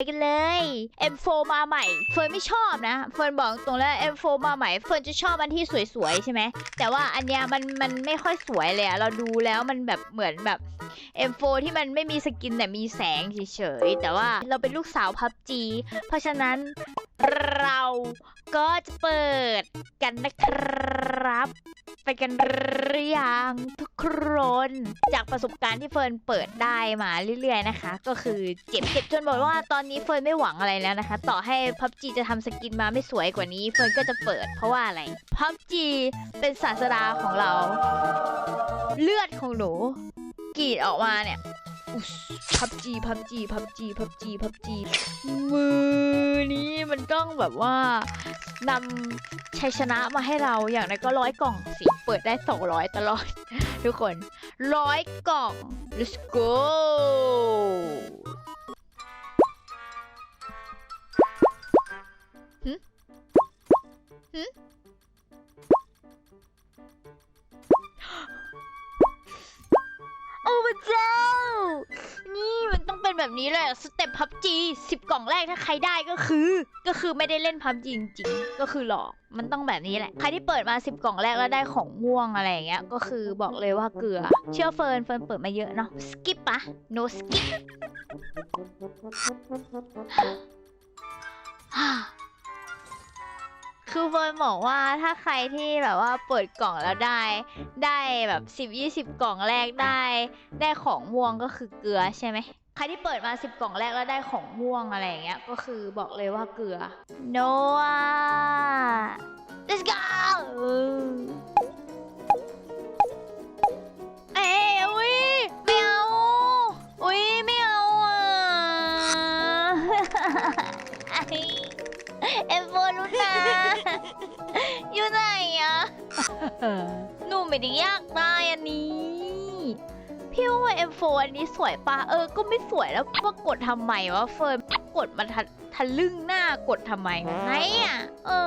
ไปกันเลย M4 มาใหม่ เฟิร์นไม่ชอบนะ เฟิร์นบอกตรงแล้ว M4 มาใหม่ เฟิร์นจะชอบอันที่สวยๆใช่ไหม แต่ว่าอันเนี้ยมันมันไม่ค่อยสวยเลยอะเราดูแล้วมันแบบเหมือนแบบ M4 ที่มันไม่มีสกินแต่มีแสงเฉยๆ แต่ว่าเราเป็นลูกสาวพับจีเพราะฉะนั้น เราก็จะเปิดกันนะครับ ไปกันหรือยังทุกคนจากประสบการณ์ที่เฟิร์นเปิดได้มาเรื่อยๆนะคะ ก็คือเจ็บเจ็บจนบอกว่าตอนนี้เฟิร์นไม่หวังอะไรแล้วนะคะ ต่อให้พับจีจะทำสกินมาไม่สวยกว่านี้ เฟิร์นก็จะเปิดเพราะว่าอะไรพับจีเป็นศาสดาของเรา เลือดของหนูกรีดออกมาเนี่ยพับจีพับจีพับจีพับจีพับจีมือ นี้มันต้องแบบว่านำชัยชนะมาให้เราอย่างไรก็ร้อยกล่องสิ เปิดได้ 200 ตลอด ทุกคนร้อยกล่อง let's go หึหึโอ้พระเจ้า นี่มันต้องเป็น แบบนี้เลยสเต็ปพับจีสิบกล่องแรกถ้าใครได้ก็คือ ก็คือไม่ได้เล่นพับจีจริงๆ ก็คือหลอกมันต้องแบบนี้แหละ ใครที่เปิดมาสิบกล่องแรกแล้วได้ของม่วงอะไรอย่างเงี้ย ก็คือบอกเลยว่าเกลือ เชื่อเฟิร์น เฟิร์นเปิดมาเยอะเนาะ สกิปปะ no skip คือเฟิร์นบอกว่าถ้าใครที่แบบว่าเปิดกล่องแล้วได้ ได้แบบสิบยี่สิบกล่องแรกได้ ได้ของม่วงก็คือเกลือใช่ไหม ใครที่เปิดมาสิบกล่องแรกแล้วได้ของม่วงอะไรอย่างเงี้ยก็คือบอกเลยว่าเกลือ Noah let's go เอ้ยอุ้ยไม่เอาอุ้ยไม่เอาอะเอฟโฟลูนาอยู่ไหนอะ หนูไม่ได้อยากได้อันนี้ พี่ว่า M4 อันนี้สวยปะเออ ก็ไม่สวยแล้วมากดทำไมวะเฟิร์นกดมาทะทะลึ่งหน้ากดทำไมไหนอะ เอ้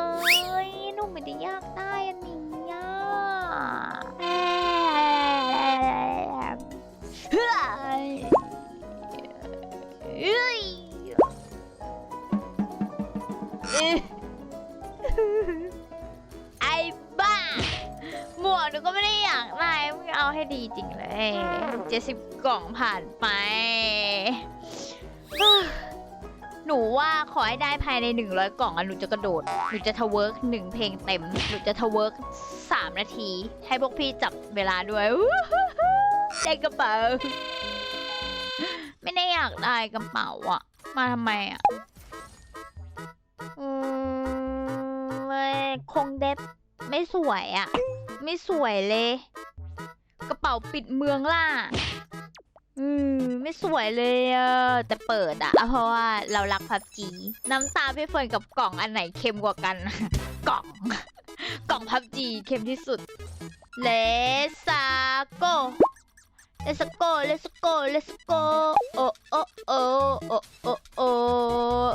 ยหนูไม่ได้อยากได้อันนี้อะเฮ้ยเฮ้ย หนูก็ไม่ได้อยากได้มึงเอาให้ดีจริงเลยเจ็ดสิบกล่องผ่านไป หนูว่าขอให้ได้ภายใน100กล่องอะหนูจะกระโดด หนูจะทเวิร์กหนึ่งเพลงเต็ม หนูจะทเวิร์กสามนาที ให้พวกพี่จับเวลาด้วยได้กระเป๋า ไม่ได้อยากได้กระเป๋าอะมาทำไมอะคงเด็ดไม่สวยอะ ไม่สวยเลย กระเป๋าปิดเมืองล่ะ อืม ไม่สวยเลยอะแต่เปิดอะเพราะว่าเรารักพับจี น้ำตาพี่เฟิร์นกับกล่องอันไหนเค็มกว่ากัน กล่อง กล่องพับจีเค็มที่สุด เลสาโกเลสโกเลสโกเลสโกโอโอโอโอโอโอ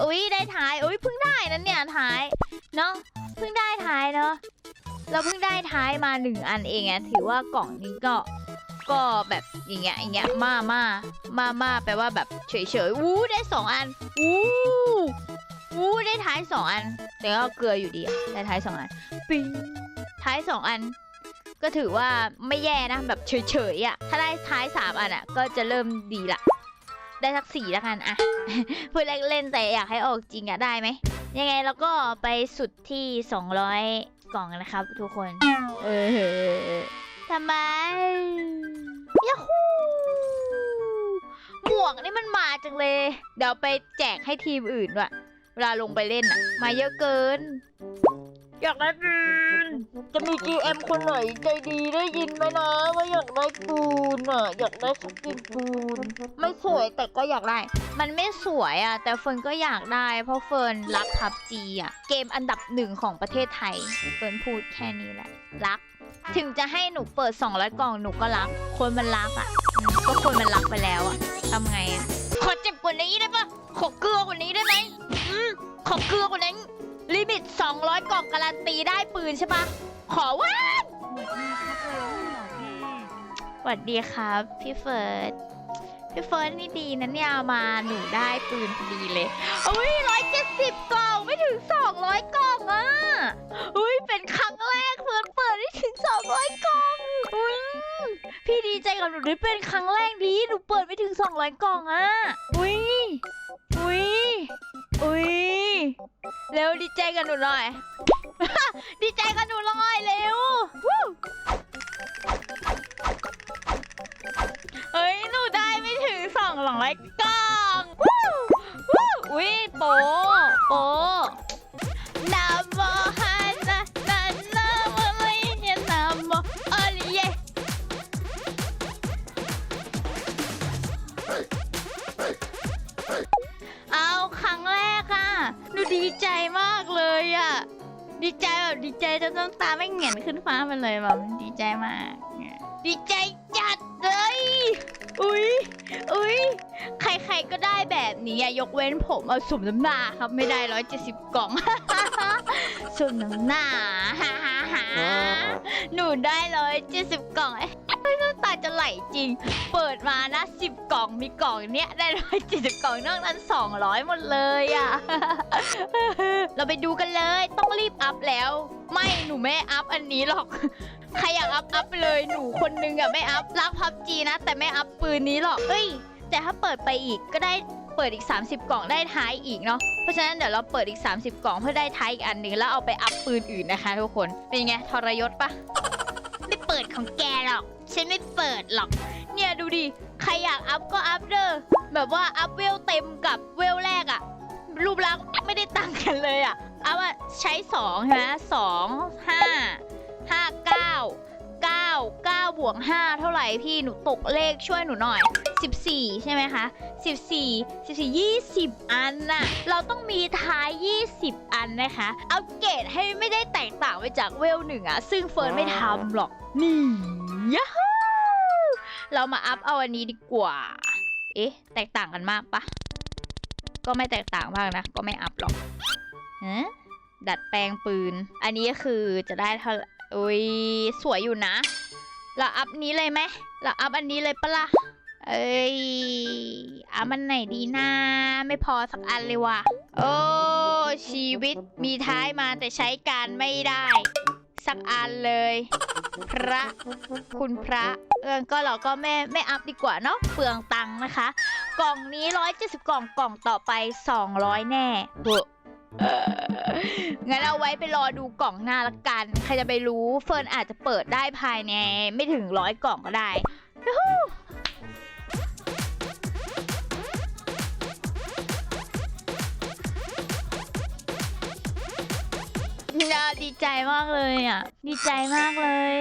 อุ้ยได้ท้ายอุ้ยเพิ่งได้นั่นเนี่ยท้ายเนาะเพิ่งได้ท้ายเนาะ เราเพิ่งได้ท้ายมาหนึ่งอันเองอะถือว่ากล่องนี้ก็ก็แบบอย่างเงี้ยอย่างเงี้ยมามามามาแปลว่าแบบเฉยเฉยวู้ได้สองอันวู้วู้ได้ท้ายสองอัน แต่ก็เกลืออยู่ดีได้ท้ายสองอันปิ้งท้ายสองอัน ก็ถือว่าไม่แย่นะแบบเฉยเฉยอะถ้าได้ท้ายสามอันอะก็จะเริ่มดีละได้สักสี่แล้วกันอะพูดเล่นแต่อยากให้ออกจริงอะได้ไหมยังไงเราก็ไปสุดที่200 กล่องนะครับทุกคน เออทำไมยาฮูหมวกนี่มันมาจังเลย เดี๋ยวไปแจกให้ทีมอื่นด้วยเวลาลงไปเล่นอะมาเยอะเกิน อยากได้ปืนจะมี GM คนไหนใจดีได้ยินไหมนะว่าอยากได้ปูนอะ อยากได้สกินปูน ไม่สวยแต่ก็อยากได้ มันไม่สวยอะ แต่เฟิร์นก็อยากได้ เพราะเฟิร์นรักพับจีอะ เกมอันดับหนึ่งของประเทศไทย เฟิร์นพูดแค่นี้แหละ รัก ถึงจะให้หนูเปิด 200 กล่องหนูก็รัก คนมันรักอะอืมก็คนมันรักไปแล้วอะทำไงอะ ขอเจ็บกว่านี้ได้ปะขอเกลือกว่านี้ได้ไหมอืมขอเกลือกว่านี้ ลิมิต 200 กล่องการันตีได้ปืนใช่ปะขอว่าสวัสดีครับ พี่เฟิร์สพี่เฟิร์นนี่ดีนะเนี่ยมาหนูได้ปืนพอดีเลยอุ้ยร้อยเจ็ดสิบกล่องไม่ถึงสองร้อยกล่องอะอุ้ยเป็นครั้งแรกเฟิร์นเปิดได้ถึงสองร้อยกล่องอุ้ยพี่ดีใจกับหนูด้วยเป็นครั้งแรกดีหนูเปิดไม่ถึงสองร้อยกล่องอะอุ้ยอุ้ยอุ้ย เร็วดีใจกันหนูหน่อย ดีใจกันหนูหน่อยเร็วเฮ้ยหนูได้ไม่ถึงสองร้อยกล่องวู้วู้อุ้ยโป ดีใจจนน้ำตาไม่เหงียนขึ้นฟ้ามันเลยแบบดีใจมากเนี่ยดีใจจัดเลย อุ๊ยอุ๊ยใครๆก็ได้แบบนี้อะยกเว้นผมเอาสุ่มน้ำหน้าครับไม่ได้ร้อยเจ็ดสิบกล่องสุ่มน้ำหน้าฮ่าฮ่าฮ่าหนูได้ร้อยเจ็ดสิบกล่องเอ้ยน้ำตา จะไหลจริง เปิดมานะสิบกล่องมีกล่องเนี้ยได้ร้อยเจ็ดสิกล่องนอกนั้นสองร้อยหมดเลยอะ เราไปดูกันเลยต้องรีบอัพแล้ว ไม่หนูไม่อัพอันนี้หรอกใครอยากอัพอัพเลยหนูคนนึงอะไม่อัพรักพับจีนะ แต่ไม่อัพปืนนี้หรอกเอ้ย แต่ถ้าเปิดไปอีกก็ได้เปิดอีก 30 กล่องได้ท้ายอีกเนาะ เพราะฉะนั้นเดี๋ยวเราเปิดอีก 30 กล่องเพื่อได้ท้ายอีกอันหนึ่งแล้วเอาไปอัพปืนอื่นนะคะทุกคน เป็นไงทรยศปะ ไม่เปิดของแกหรอก ฉันไม่เปิดหรอก เนี่ยดูดิ ใครอยากอัพก็อัพเด้อ แบบว่าอัพเวลเต็มกับเวลแรกอะรูปลักษณ์ไม่ได้ต่างกันเลยอะอัพอะใช้สองใช่ไหมสองห้าห้าเก้าเก้าเก้าบวกห้าเท่าไหร่พี่หนูตกเลขช่วยหนูหน่อย 14 ใช่ไหมคะ 14 14 20 อันน่ะ เราต้องมีท้าย 20 อันนะคะ เอาเกรดให้ไม่ได้แตกต่างไปจากเวลหนึ่งอะซึ่งเฟิร์นไม่ทำหรอก นี่ยะฮูเรามาอัพเอาอันนี้ดีกว่า เอ๊ะ แตกต่างกันมากปะ ก็ไม่แตกต่างมากนะ ก็ไม่อัพหรอกฮะดัดแปลงปืน อันนี้คือจะได้เท่าอุ้ยสวยอยู่นะ เราอัพนี้เลยไหม เราอัพอันนี้เลยปะล่ะ เอ้ยอัพอันไหนดีนะไม่พอสักอันเลยว่ะ โอ้ชีวิตมีท้ายมาแต่ใช้การไม่ได้ สักอันเลย พระ คุณพระ เออก็เราก็ไม่ไม่อัพดีกว่าเนาะเปลืองตังค์นะคะ กล่องนี้ 170 กล่องกล่องต่อไป 200 แน่เบอะเงั้นเอาไว้ไปรอดูกล่องหน้าละกัน ใครจะไปรู้เฟิร์นอาจจะเปิดได้ภายใน ไม่ถึงร้อยกล่องก็ได้ ใจมากเลยอะ ดีใจมากเลย